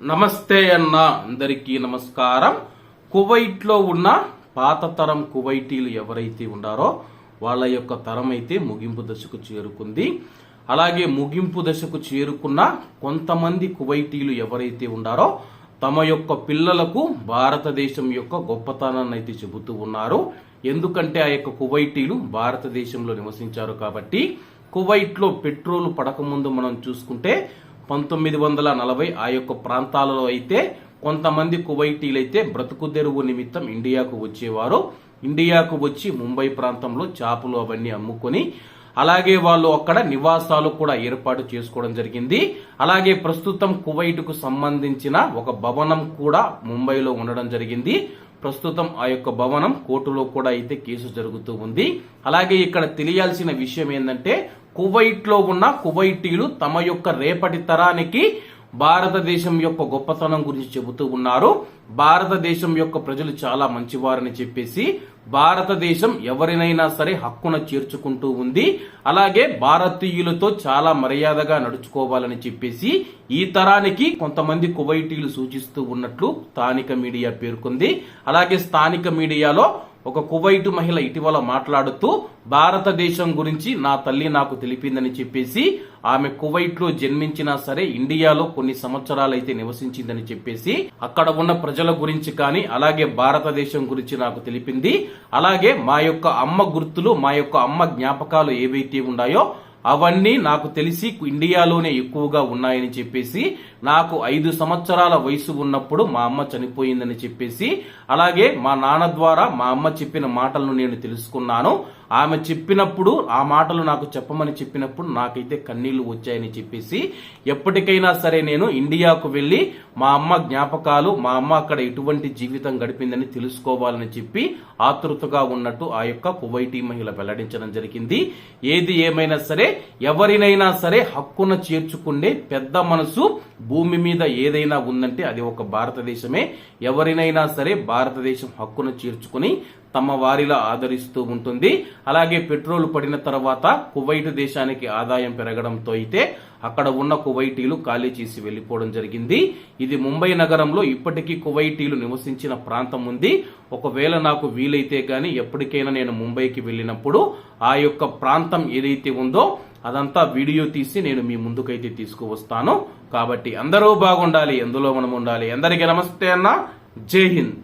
నమస్తే అన్న అందరికీ నమస్కారం. కువైట్లో ఉన్న పాత తరం కువైటీలు ఎవరైతే ఉన్నారో వాళ్ళ యొక్క తరం అయితే ముగింపు దశకు చేరుకుంది. అలాగే ముగింపు దశకు చేరుకున్న కొంతమంది కువైటీలు ఎవరైతే ఉన్నారో తమ యొక్క పిల్లలకు భారతదేశం యొక్క గొప్పతనాన్ని అయితే చెబుతూ ఉన్నారు. ఎందుకంటే ఆ యొక్క కువైటీలు భారతదేశంలో నివసించారు కాబట్టి కువైట్లో పెట్రోల్ పడకముందు మనం చూసుకుంటే పంతొమ్మిది వందల నలభై ఆ యొక్క ప్రాంతాలలో అయితే కొంతమంది కువైటీలు అయితే బ్రతుకు తెరువు నిమిత్తం ఇండియాకు వచ్చేవారు. ఇండియాకు వచ్చి ముంబై ప్రాంతంలో చేపలు అవన్నీ అమ్ముకొని అలాగే వాళ్ళు అక్కడ నివాసాలు కూడా ఏర్పాటు చేసుకోవడం జరిగింది. అలాగే ప్రస్తుతం కువైట్కు సంబంధించిన ఒక భవనం కూడా ముంబైలో ఉండడం జరిగింది. ప్రస్తుతం ఆ యొక్క భవనం కోర్టులో కూడా అయితే కేసు జరుగుతూ ఉంది. అలాగే ఇక్కడ తెలియాల్సిన విషయం ఏంటంటే కువైట్లో ఉన్న కువైటీలు తమ యొక్క రేపటి తరానికి భారతదేశం యొక్క గొప్పతనం గురించి చెబుతూ ఉన్నారు. భారతదేశం యొక్క ప్రజలు చాలా మంచివారని చెప్పేసి భారతదేశం ఎవరినైనా సరే హక్కున చేర్చుకుంటూ ఉంది. అలాగే భారతీయులతో చాలా మర్యాదగా నడుచుకోవాలని చెప్పేసి ఈ తరానికి కొంతమంది కువైటీలు సూచిస్తూ ఉన్నట్లు స్థానిక మీడియా పేర్కొంది. అలాగే స్థానిక మీడియాలో ఒక కువైటు మహిళ ఇటీవల మాట్లాడుతూ భారతదేశం గురించి నా తల్లి నాకు తెలిపిందని చెప్పేసి ఆమె కువైట్లో జన్మించినా సరే ఇండియాలో కొన్ని సంవత్సరాలైతే నివసించిందని చెప్పేసి అక్కడ ఉన్న ప్రజల గురించి కానీ అలాగే భారతదేశం గురించి నాకు తెలిపింది. అలాగే మా యొక్క అమ్మ గుర్తులు మా యొక్క అమ్మ జ్ఞాపకాలు ఏవైతే ఉన్నాయో అవన్నీ నాకు తెలిసి ఇండియాలోనే ఎక్కువగా ఉన్నాయని చెప్పేసి నాకు ఐదు సంవత్సరాల వయసు ఉన్నప్పుడు మా అమ్మ చనిపోయిందని చెప్పేసి అలాగే మా నాన్న ద్వారా మా అమ్మ చెప్పిన మాటలను నేను తెలుసుకున్నాను. ఆమె చెప్పినప్పుడు ఆ మాటలు నాకు చెప్పమని చెప్పినప్పుడు నాకైతే కన్నీళ్ళు వచ్చాయని చెప్పేసి ఎప్పటికైనా సరే నేను ఇండియాకు వెళ్ళి మా అమ్మ జ్ఞాపకాలు మా అమ్మ అక్కడ ఎటువంటి జీవితం గడిపిందని తెలుసుకోవాలని చెప్పి ఆతృతగా ఉన్నట్టు ఆ యొక్క కువైటీ మహిళ వెల్లడించడం జరిగింది. ఏది ఏమైనా సరే ఎవరినైనా సరే హక్కున చేర్చుకునే పెద్ద మనసు భూమి మీద ఏదైనా ఉందంటే అది ఒక భారతదేశమే. ఎవరినైనా సరే భారతదేశం హక్కున చేర్చుకుని తమ వారిలా ఆదరిస్తూ ఉంటుంది. అలాగే పెట్రోల్ పడిన తర్వాత కువైట్ దేశానికి ఆదాయం పెరగడంతో అయితే అక్కడ ఉన్న కువైటీలు ఖాళీ చేసి వెళ్ళిపోవడం జరిగింది. ఇది ముంబై నగరంలో ఇప్పటికీ కువైటీలు నివసించిన ప్రాంతం ఉంది. ఒకవేళ నాకు వీలైతే గాని ఎప్పటికైనా నేను ముంబైకి వెళ్ళినప్పుడు ఆ యొక్క ప్రాంతం ఏదైతే ఉందో అదంతా వీడియో తీసి నేను మీ ముందుకైతే తీసుకువస్తాను. కాబట్టి అందరూ బాగుండాలి ఎందులో మనం ఉండాలి? అందరికీ నమస్తే అన్న. జై హింద్.